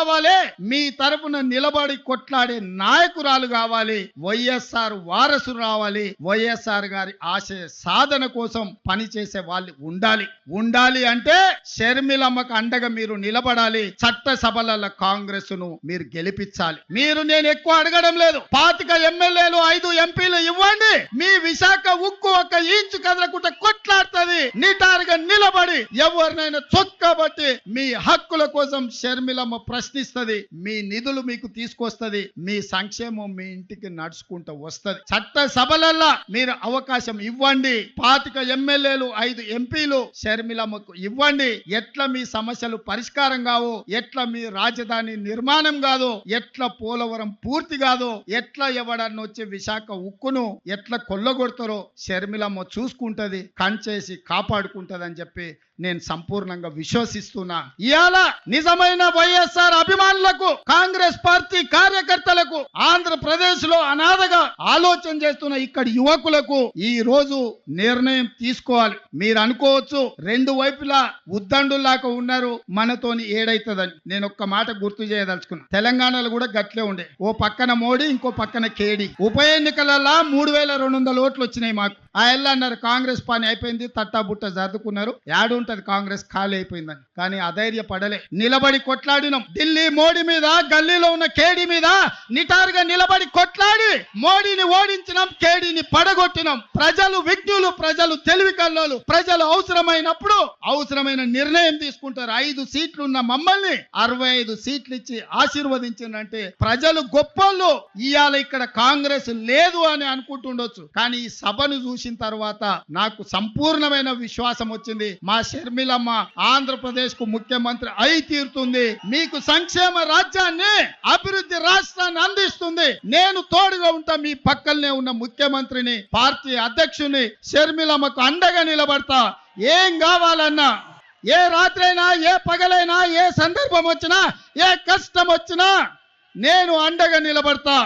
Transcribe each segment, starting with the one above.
కావాలి మీ తరపున నిలబడి కొట్లాడే నాయకురాలు కావాలి వైఎస్ఆర్ వారసు రావాలి. వైఎస్ఆర్ గారి ఆశయ సాధన కోసం పనిచేసే వాళ్ళు ఉండాలి. ఉండాలి అంటే షర్మిలమ్మకు అండగా మీరు నిలబడాలి. చట్ట సభలలో కాంగ్రెస్ను మీరు గెలిపించాలి. మీరు నేను ఎక్కువ అడగడం లేదు. పాతిక ఎమ్మెల్యేలు ఐదు ఎంపీలు ఇవ్వండి. మీ విశాఖ ఉక్కు ఒక ఇంచు కదలకుండా నిటారుగా నిలబడి ఎవరినైనా చొక్కబట్టి మీ హక్కుల కోసం షర్మిలమ్మ ప్రశ్నిస్తది మీ నిధులు మీకు తీసుకొస్తది మీ సంక్షేమం మీ ఇంటికి నడుచుకుంటూ వస్తది. చట్ట సభలల్లా మీరు అవకాశం ఇవ్వండి. పాతిక ఎమ్మెల్యేలు ఐదు ఎంపీలు షర్మిలమ్మకు ఇవ్వండి. ఎట్లా మీ సమస్యలు పరిష్కారం కావు ఎట్లా మీ రాజధాని నిర్మాణం కాదు ఎట్లా పోలవరం పూర్తి కాదు ఎట్లా ఎవడన్నొచ్చే విశాఖ ఉక్కును ఎట్లా కొల్లగొడతారో షర్మిలమ్మ చూసుకుంటది. కంచేసి కాపాడుకుంటదని చెప్పి నేను సంపూర్ణంగా విశ్వసిస్తున్నా. ఇవాళ నిజమైన వైఎస్ఆర్ అభిమానులకు కాంగ్రెస్ పార్టీ కార్యకర్తలకు ఆంధ్రప్రదేశ్లో అనాథగా ఆలోచన చేస్తున్న ఇక్కడ యువకులకు ఈ రోజు నిర్ణయం తీసుకోవాలి. మీరు అనుకోవచ్చు రెండు వైపులా ఉద్దండులాగా ఉన్నారు మనతోని ఏడైతుందని. నేను ఒక్క మాట గుర్తు చేయదలుచుకున్నా. తెలంగాణలో కూడా గట్లే ఉండే. ఓ పక్కన మోడీ ఇంకో పక్కన కేడి. ఉప ఎన్నికలలో మూడు వేల రెండు వందల ఓట్లు వచ్చినాయి మాకు. ఆ ఎల్ల అన్నారు కాంగ్రెస్ పని అయిపోయింది తట్టాబుట్ట జరుపుకున్నారు యాడుంటది కాంగ్రెస్ ఖాళీ అయిపోయిందని. కానీ అధైర్య పడలే నిలబడి కొట్లాడినాం. ఢిల్లీ మోడీ మీద గల్లీలో ఉన్న కేడి మీద నిటారుగా నిలబడి కొట్లాడి మోడీని ఓడించినాం కేడీని పడగొట్టినాం. ప్రజలు విజ్ఞులు ప్రజలు తెలివి కల్లోలు. ప్రజలు అవసరమైనప్పుడు అవసరమైన నిర్ణయం తీసుకుంటారు. ఐదు సీట్లు ఉన్న మమ్మల్ని అరవై ఐదు సీట్లు ఇచ్చి ఆశీర్వదించిందంటే ప్రజలు గొప్పలు ఇవాళ ఇక్కడ కాంగ్రెస్ లేదు అని అనుకుంటుండొచ్చు. కానీ ఈ సభను చూసిన తర్వాత నాకు సంపూర్ణమైన విశ్వాసం వచ్చింది. మా షర్మిలమ్మ ఆంధ్రప్రదేశ్కు ముఖ్యమంత్రి అయి తీరుతుంది. మీకు సంక్షేమ రాజ్యాన్ని అభివృద్ధి రాష్ట్రాన్ని అందిస్తుంది. నేను తోడుగా ఉంటా మీ పక్కనే ఉన్న ముఖ్యమంత్రిని పార్టీ అధ్యక్షుని షర్మిలమ్మకు అండగా నిలబడతా. ఏం కావాలన్నా ఏ రాత్రైనా ఏ పగలైనా ఏ సందర్భం వచ్చినా ఏ కష్టం వచ్చినా నేను అండగా నిలబడతా.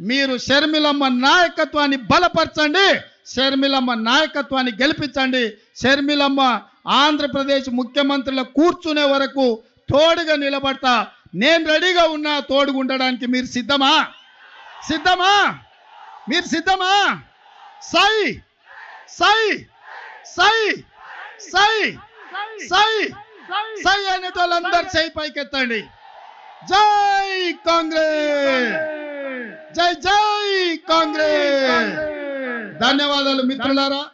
మీరు షర్మిలమ్మ నాయకత్వాన్ని బలపరచండి. షర్మిలమ్మ నాయకత్వాన్ని గెలిపించండి. షర్మిలమ్మ ఆంధ్రప్రదేశ్ ముఖ్యమంత్రుల కూర్చునే వరకు తోడుగా నిలబడతా. నేను రెడీగా ఉన్నా తోడుగా ఉండడానికి మీరు సిద్ధమా? సిద్ధమా? మీరు సిద్ధమా? సై! సై! సై! సై! సై! సై అనేటోళ్ళందరూ సై పైకెత్తండి. జై కాంగ్రెస్! జై జై కాంగ్రెస్! ధన్యవాదాలు మిత్రులారా.